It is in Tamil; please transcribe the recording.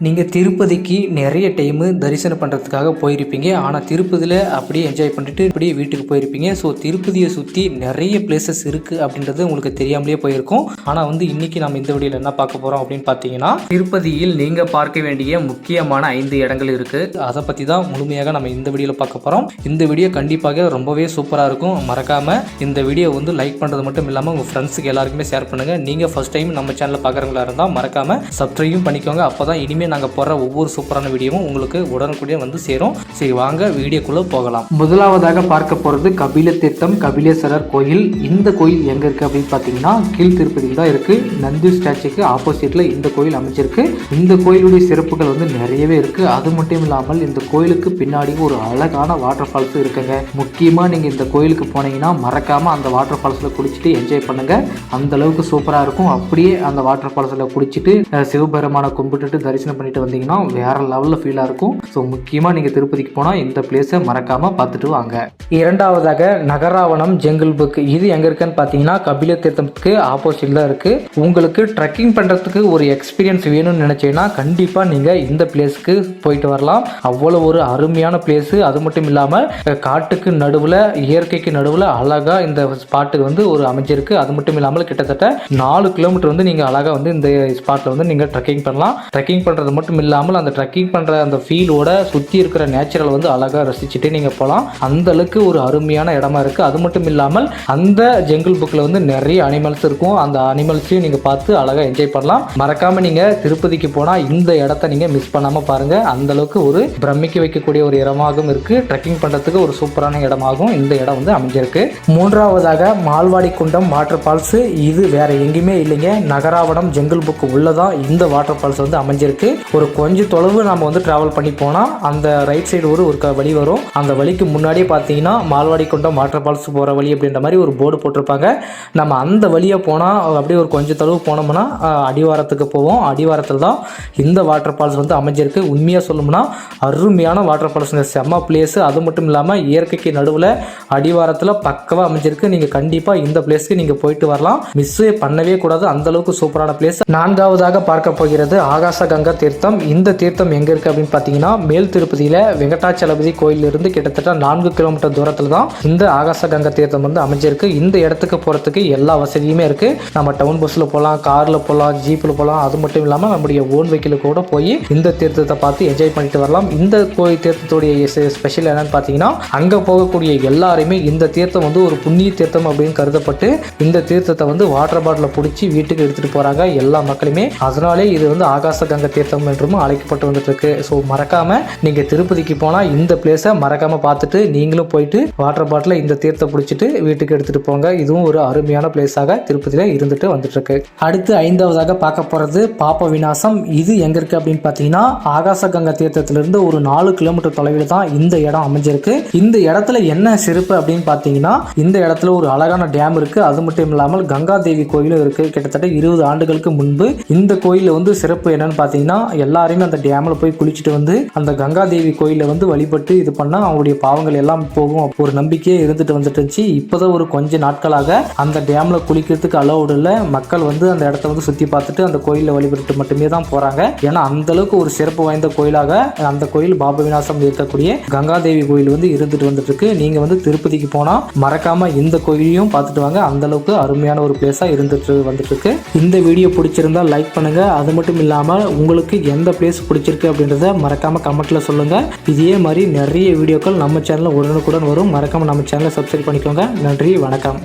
நீங்கள் திருப்பதிக்கு நிறைய டைமு தரிசனம் பண்ணுறதுக்காக போயிருப்பீங்க. ஆனால் திருப்பதியில் அப்படியே என்ஜாய் பண்ணிட்டு அப்படியே வீட்டுக்கு போயிருப்பீங்க. ஸோ திருப்பதியை சுற்றி நிறைய பிளேசஸ் இருக்குது அப்படின்றது உங்களுக்கு தெரியாமலே போயிருக்கும். ஆனால் வந்து இன்றைக்கி நம்ம இந்த வீடியோவில் என்ன பார்க்க போகிறோம் அப்படின்னு பார்த்தீங்கன்னா திருப்பதியில் நீங்கள் பார்க்க வேண்டிய முக்கியமான ஐந்து இடங்கள் இருக்குது அதை பற்றி தான் முழுமையாக நம்ம இந்த வீடியோவில் பார்க்க போகிறோம் இந்த வீடியோ கண்டிப்பாக ரொம்பவே சூப்பராக இருக்கும். மறக்காமல் இந்த வீடியோ வந்து லைக் பண்ணுறது மட்டும் இல்லாமல் உங்கள் ஃப்ரெண்ட்ஸுக்கு எல்லாருக்குமே ஷேர் பண்ணுங்கள் நீங்கள் ஃபஸ்ட் டைம் நம்ம சேனலில் பார்க்குறவங்களா இருந்தால் மறக்காமல் சப்ஸ்கிரைபும் பண்ணிக்கோங்க. அப்போ தான் இனிமேல் நாங்கள் போடுற ஒவ்வொரு சூப்பரான வீடியோவும் உங்களுக்கு உடனுக்குடியே வந்து சேரும். சரி வாங்க வீடியோக்குள்ளே போகலாம். முதலாவதாக பார்க்க போகிறது கபில தீர்த்தம் கபிலேஸ்வரர் கோயில். இந்த கோயில் எங்கே இருக்குது அப்படின்னு பார்த்தீங்கன்னா கீழ் திருப்பதியில் தான் இருக்குது நந்தி ஸ்டாச்சுக்கு ஆப்போசிட்டில் இந்த கோயில் அமைச்சிருக்கு இந்த கோயிலுடைய சிறப்புகள் வந்து நிறையவே இருக்குது அது மட்டும் இல்லாமல் இந்த கோயிலுக்கு பின்னாடி ஒரு அழகான வாட்டர் ஃபால்ஸ் இருக்குங்க. முக்கியமாக நீங்கள் இந்த கோயிலுக்கு போனீங்கன்னா மறக்காமல் அந்த வாட்டர் ஃபால்ஸில் குளிச்சுட்டு என்ஜாய் பண்ணுங்க. அந்த அளவுக்கு சூப்பராக இருக்கும். அப்படியே அந்த வாட்டர் ஃபால்ஸில் குளிச்சுட்டு சிவபெருமான சிவபெருமானை கும்பிட்டுட்டு தரிசனம் பண்ணிட்டு வந்தீங்கன்னா வேற லெவலில் ஃபீலாக இருக்கும். ஸோ முக்கியமாக நீங்கள் திருப்பதிக்கு போனால் இந்த பிளேஸை மறக்காமல் பார்த்துட்டு வாங்க. இரண்டாவதாக நகராவனம் ஜெங்கல் புக் இது எங்கே இருக்குன்னு பார்த்தீங்கன்னா கபில தீர்த்தத்துக்கு ஆப்போசிட்டில் இருக்குது உங்களுக்கு ட்ரெக்கிங் பண்ணுறதுக்கு ஒரு எக்ஸ்பீரியன்ஸ் வேணும்னு நினச்சிங்கன்னா கண்டிப்பாக நீங்கள் இந்த பிளேஸ்க்கு போயிட்டு வரலாம். அவ்வளோ ஒரு அருமையான பிளேஸு அது மட்டும் இல்லாமல் காட்டுக்கு நடுவில் இயற்கைக்கு நடுவில் அழகாக இந்த ஸ்பாட்டு வந்து ஒரு அமைஞ்சிருக்கு. அது மட்டும் இல்லாமல் கிட்டத்தட்ட நாலு கிலோமீட்டர் வந்து நீங்கள் அழகாக வந்து இந்த ஸ்பாட்டில் வந்து நீங்கள் ட்ரெக்கிங் பண்ணலாம். ட்ரெக்கிங் பண்ணுறது மட்டும் இல்லாமல் அந்த ட்ரெக்கிங் பண்ணுற அந்த ஃபீலோட சுற்றி இருக்கிற நேச்சுரல் வந்து அழகாக ரசிச்சுட்டு நீங்கள் போகலாம் அந்த அளவுக்கு ஒரு அருமையான இடமா இருக்குது அது மட்டும் இல்லாமல் அந்த ஜங்கிள் புக்கில் வந்து நிறைய அனிமல்ஸ் இருக்கும். அந்த அனிமல்ஸையும் நீங்கள் பார்த்து அழகாக என்ஜாய் பண்ணலாம். மறக்காமல் நீங்கள் திருப்பதிக்கு போனால் இந்த இடத்த நீங்கள் மிஸ் பண்ணாமல் பாருங்கள் அந்த அளவுக்கு ஒரு பிரமிக்க வைக்கக்கூடிய ஒரு இடமாகவும் இருக்குது ட்ரெக்கிங் பண்ணுறதுக்கு ஒரு சூப்பரான இடமாகவும் இந்த இடம் வந்து அமைஞ்சிருக்கு. மூன்றாவதாக மால்வாடி குண்டம் வாட்டர் ஃபால்ஸ் இது வேற எங்கேயுமே இல்லைங்க. நகராவடம் ஜங்கிள் புக் உள்ளதான் இந்த வாட்டர் ஃபால்ஸ் வந்து அமைஞ்சிருக்கு. ஒரு கொஞ்சம் தொலைவு நம்ம வந்து டிராவல் பண்ணி போனால் அந்த ரைட் சைடு ஒரு ஒரு க- வழி வரும். அந்த வழிக்கு முன்னாடியே பார்த்தீங்கன்னா மால்வாடி கொண்டம் வாட்டர் ஃபால்ஸ் போகிற வழி அப்படின்ற மாதிரி ஒரு போர்டு போட்டிருப்பாங்க. நம்ம அந்த வழியாக போனால் அப்படியே ஒரு கொஞ்சம் தொலைவு போனோம்னா அடிவாரத்துக்கு போவோம். அடிவாரத்தில் தான் இந்த வாட்டர் ஃபால்ஸ் வந்து அமைஞ்சிருக்கு. உண்மையாக சொல்லணும்னா அருமையான வாட்டர் ஃபால்ஸுங்க செம்ம பிளேஸு அது மட்டும் இல்லாமல் இயற்கைக்கு நடுவில் அடிவாரத்தில் பக்கவாக அமைஞ்சிருக்கு. நீங்கள் கண்டிப்பாக இந்த பிளேஸ்க்கு நீங்கள் போயிட்டு வரலாம். மிஸ்ஸே பண்ணவே கூடாது. அந்தளவுக்கு சூப்பரான பிளேஸ் நான்காவதாக பார்க்க போகிறது ஆகாச கங்கா தீர்த்தம். இந்த தீர்த்தம் எங்கே இருக்குது அப்படின்னு பார்த்தீங்கன்னா மேல் திருப்பதியில் வெங்கடாச்சலபதி கோயிலிருந்து கிட்டத்தட்ட நான்கு கிலோமீட்டர் தூரத்தில் தான் இந்த ஆகாச கங்கா தீர்த்தம் வந்து அமைஞ்சிருக்கு. இந்த இடத்துக்கு போகிறதுக்கு எல்லா வசதியுமே இருக்குது நம்ம டவுன் பஸ்ஸில் போகலாம் காரில் போகலாம் ஜீப்பில் போகலாம் அது மட்டும் இல்லாமல் நம்முடைய ஓன் வெஹிக்கிள் கூட போய் இந்த தீர்த்தத்தை பார்த்து என்ஜாய் பண்ணிட்டு வரலாம். இந்த கோயில் தீர்த்தத்துடைய ஸ்பெஷல் என்னன்னு பார்த்தீங்கன்னா அங்கே போகக்கூடிய எல்லாருமே இந்த தீர்த்தம் வந்து ஒரு புண்ணிய தீர்த்தம் அப்படின்னு கருதப்பட்டு இந்த தீர்த்தத்தை வந்து வாட்டர் பாட்டிலில் பிடிச்சி வீட்டுக்கு எடுத்துகிட்டு போகிறாங்க எல்லா மக்களுமே. அதனாலே இது வந்து ஆகாச கங்கை தீர்த்தம் என்றும் அழைக்கப்பட்டு வந்துட்டுருக்கு. ஸோ மறக்காம நீங்கள் திருப்பதிக்கு போனால் இந்த பிளேஸை மறக்காம பார்த்துட்டு நீங்களும் போயிட்டு வாட்டர் பாட்டில் இந்த தீர்த்தம் பிடிச்சிட்டு வீட்டுக்கு எடுத்துகிட்டு போங்க. இதுவும் ஒரு அருமையான பிளேஸாக திருப்பதியில் இருந்துட்டு வந்துட்டு இருக்கு அடுத்து ஐந்தாவதாக பார்க்க போகிறது பாப்ப விநாசம். இது எங்கே இருக்குது அப்படின்னு பார்த்தீங்கன்னா ஆகாசகங்கா தீர்த்தத்திலிருந்து ஒரு நாலு கிலோமீட்டர் தொலைவில் தான் இந்த இடம் அமைஞ்சிருக்கு. இந்த இடத்துல என்ன சிறப்பு அப்படின்னு பார்த்தீங்கன்னா இந்த இடத்துல ஒரு அழகான டேம் இருக்கு. அது மட்டும் இல்லாமல் கங்கா தேவி கோயிலும் இருக்கு. கிட்டத்தட்ட இருபது ஆண்டுகளுக்கு முன்பு இந்த கோயிலில் வந்து சிறப்பு என்னன்னு பார்த்தீங்கன்னா எல்லாருமே அந்த டேமில் போய் குளிச்சுட்டு வந்து அந்த கங்கா தேவி கோயிலில் வந்து வழிபட்டு இது பண்ணால் அவங்களுடைய பாவங்கள் எல்லாம் போகும். ஒரு நம்பிக்கையே இருந்துட்டு வந்துட்டு இருந்துச்சு. இப்போதான் ஒரு கொஞ்ச நாட்களாக அந்த டேமில் குளிக்கிறதுக்கு அலௌடு இல்லை. மக்கள் வந்து அந்த இடத்த வந்து சுற்றி பார்த்துட்டு அந்த கோயிலில் வழிபட்டு மட்டுமே தான் போகிறாங்க ஏன்னா அந்த அளவுக்கு ஒரு சிறப்பு வாய்ந்த கோயிலாக அந்த கோயில் பாப விநாசம் இருக்கக்கூடிய கங்காதேவி கோயில் வந்து இருந்துட்டு வந்துட்டு இருக்கு. வந்து திருப்பதிக்கு போனால் மறக்காமல் இந்த கோயிலையும் பார்த்துட்டு வாங்க. அந்த அளவுக்கு அருமையான ஒரு பிளேஸாக இருந்துட்டு வந்துட்டு இருக்கு. இந்த வீடியோ பிடிச்சிருந்தா லைக் பண்ணுங்க. அது மட்டும் இல்லாமல் உங்களுக்கு எந்த பிளேஸ் பிடிச்சிருக்கு அப்படின்றத மறக்காம கமெண்ட்ல சொல்லுங்க. இதே மாதிரி நிறைய வீடியோக்கள் நம்ம சேனலில் உடனுக்குடன் வரும். மறக்காம நம்ம சேனலை சப்ஸ்கிரைப் பண்ணிக்கோங்க. நன்றி வணக்கம்.